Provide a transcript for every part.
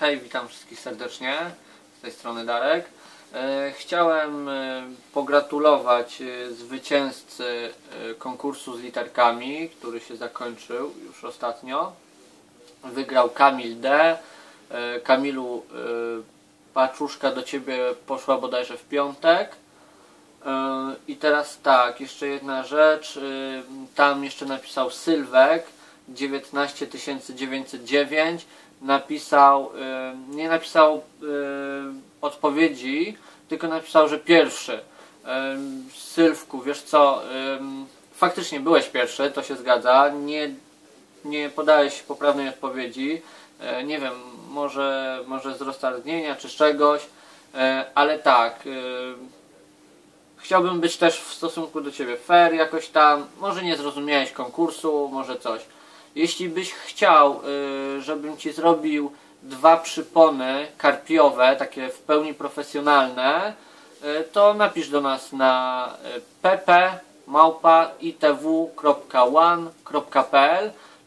Hej, witam wszystkich serdecznie. Z tej strony Darek. E, Chciałem e, pogratulować e, zwycięzcy konkursu z literkami, który się zakończył już ostatnio. Wygrał Kamil D. Kamilu, paczuszka do Ciebie poszła bodajże w piątek. I teraz tak, jeszcze jedna rzecz. Tam jeszcze napisał Sylwek 19909. Napisał, e, nie napisał e, odpowiedzi, tylko napisał, że pierwszy. E, Sylwku, wiesz co, faktycznie byłeś pierwszy, to się zgadza. Nie, nie podałeś poprawnej odpowiedzi. Nie wiem, może, może z roztargnienia czy z czegoś, ale tak. Chciałbym być też w stosunku do Ciebie fair jakoś tam. Może nie zrozumiałeś konkursu, może coś. Jeśli byś chciał, y, żebym Ci zrobił dwa przypony karpiowe, takie w pełni profesjonalne, y, to napisz do nas na y, pp.itw.one.pl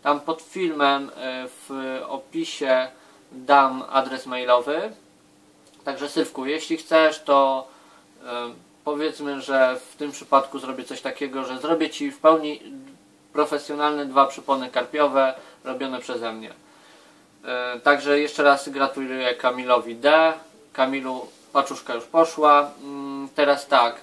Tam pod filmem w opisie dam adres mailowy. Także Sylwku, jeśli chcesz, to powiedzmy, że w tym przypadku zrobię coś takiego, że zrobię Ci w pełni profesjonalne dwa przypony karpiowe robione przeze mnie. E, Także jeszcze raz gratuluję Kamilowi D. Kamilu, paczuszka już poszła. Mm, Teraz tak.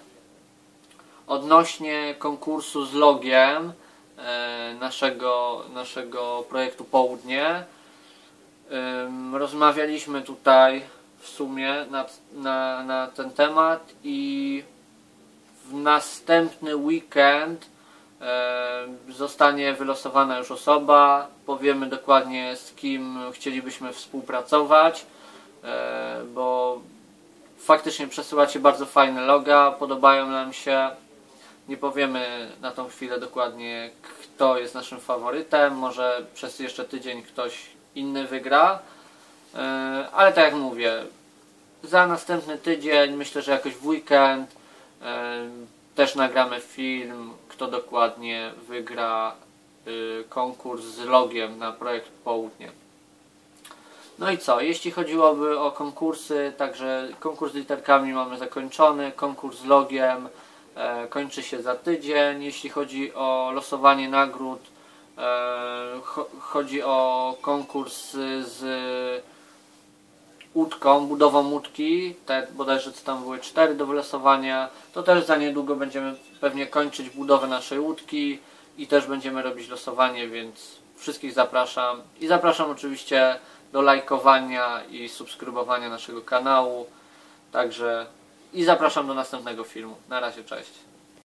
Odnośnie konkursu z logiem e, naszego, naszego projektu Południe. Rozmawialiśmy tutaj w sumie na, na, na ten temat i w następny weekend zostanie wylosowana już osoba. Powiemy dokładnie z kim chcielibyśmy współpracować, e, bo faktycznie przesyłacie bardzo fajne loga, podobają nam się. Nie powiemy na tą chwilę dokładnie, kto jest naszym faworytem. Może przez jeszcze tydzień ktoś inny wygra. E, Ale tak jak mówię, za następny tydzień, myślę, że jakoś w weekend e, też nagramy film, kto dokładnie wygra y, konkurs z logiem na projekt Południe. No i co? Jeśli chodziłoby o konkursy, także konkurs z literkami mamy zakończony, konkurs z logiem e, kończy się za tydzień. Jeśli chodzi o losowanie nagród, e, cho- chodzi o konkurs z łódką, budową łódki, te bodajże co tam były cztery do wylosowania, to też za niedługo będziemy pewnie kończyć budowę naszej łódki i też będziemy robić losowanie, więc wszystkich zapraszam i zapraszam oczywiście do lajkowania i subskrybowania naszego kanału, także i zapraszam do następnego filmu. Na razie, cześć.